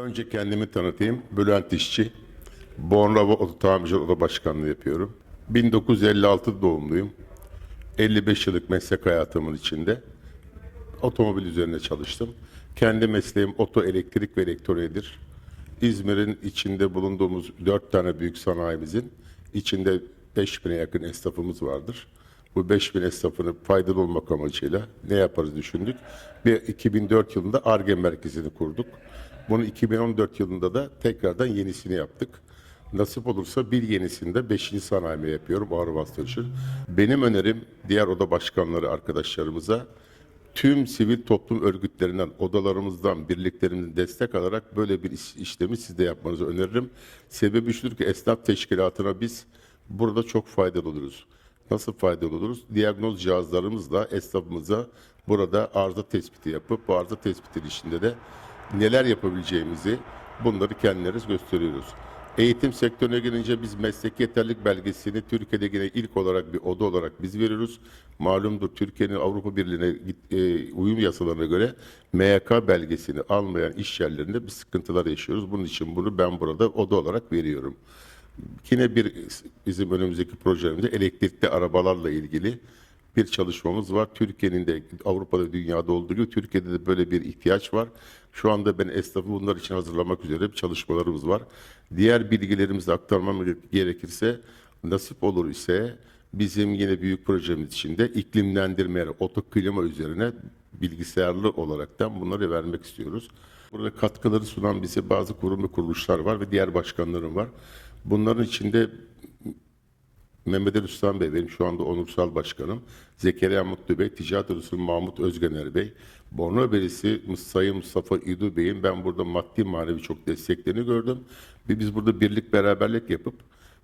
Önce kendimi tanıtayım. Bülent İşçi. Bornova Oto Tamirciler Oda Başkanlığı yapıyorum. 1956 doğumluyum. 55 yıllık meslek hayatımın içinde otomobil üzerine çalıştım. Kendi mesleğim oto elektrik ve elektroniğidir. İzmir'in içinde bulunduğumuz dört tane büyük sanayimizin içinde 5000'e yakın esnafımız vardır. Bu 5000 esnafını faydalı olmak amacıyla ne yaparız düşündük. Bir 2004 yılında ARGE merkezini kurduk. Bunu 2014 yılında da tekrardan yenisini yaptık. Nasip olursa bir yenisinde 5. sanayime yapıyorum vasıta için. Benim önerim diğer oda başkanları arkadaşlarımıza tüm sivil toplum örgütlerinden, odalarımızdan, birliklerimizden destek alarak böyle bir iş- işlemi siz de yapmanızı öneririm. Sebebi şudur ki esnaf teşkilatına biz burada çok faydalı oluruz. Nasıl faydalı oluruz? Diagnoz cihazlarımızla esnafımıza burada arıza tespiti yapıp bu arıza tespiti içinde de neler yapabileceğimizi bunları kendileriniz gösteriyoruz. Eğitim sektörüne gelince biz meslek yeterlik belgesini Türkiye'de yine ilk olarak bir oda olarak biz veriyoruz. Malumdur Türkiye'nin Avrupa Birliği'ne e, uyum yasalarına göre MYK belgesini almayan iş yerlerinde bir sıkıntılar yaşıyoruz. Bunun için bunu ben burada oda olarak veriyorum. Yine bir bizim önümüzdeki projemizde elektrikli arabalarla ilgili bir çalışmamız var. Türkiye'nin de Avrupa'da dünyada olduğu gibi Türkiye'de de böyle bir ihtiyaç var. Şu anda ben esnafı bunlar için hazırlamak üzere bir çalışmalarımız var. Diğer bilgilerimizi aktarmam gerekirse nasip olur ise bizim yine büyük projemiz içinde iklimlendirme, otoklima üzerine bilgisayarlı olaraktan bunları vermek istiyoruz. Burada katkıları sunan bize bazı kurum ve kuruluşlar var ve diğer başkanlarım var. Bunların içinde Mehmet Ali Üstan Bey benim şu anda onursal başkanım. Zekeriya Mutlu Bey, Ticaret Odası Mahmut Özgener Bey, Borno Belediyesi Sayın Mustafa İdu Bey'in ben burada maddi manevi çok desteklerini gördüm. Ve biz burada birlik beraberlik yapıp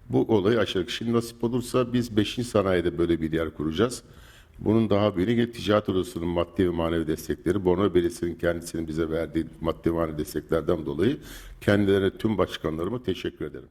bu olayı aşarak şimdi nasip olursa biz 5. sanayide böyle bir yer kuracağız. Bunun daha büyüğünü Ticaret Odası'nın maddi ve manevi destekleri, Borno Belediyesi'nin kendisinin bize verdiği maddi ve manevi desteklerden dolayı kendilerine tüm başkanlarıma teşekkür ederim.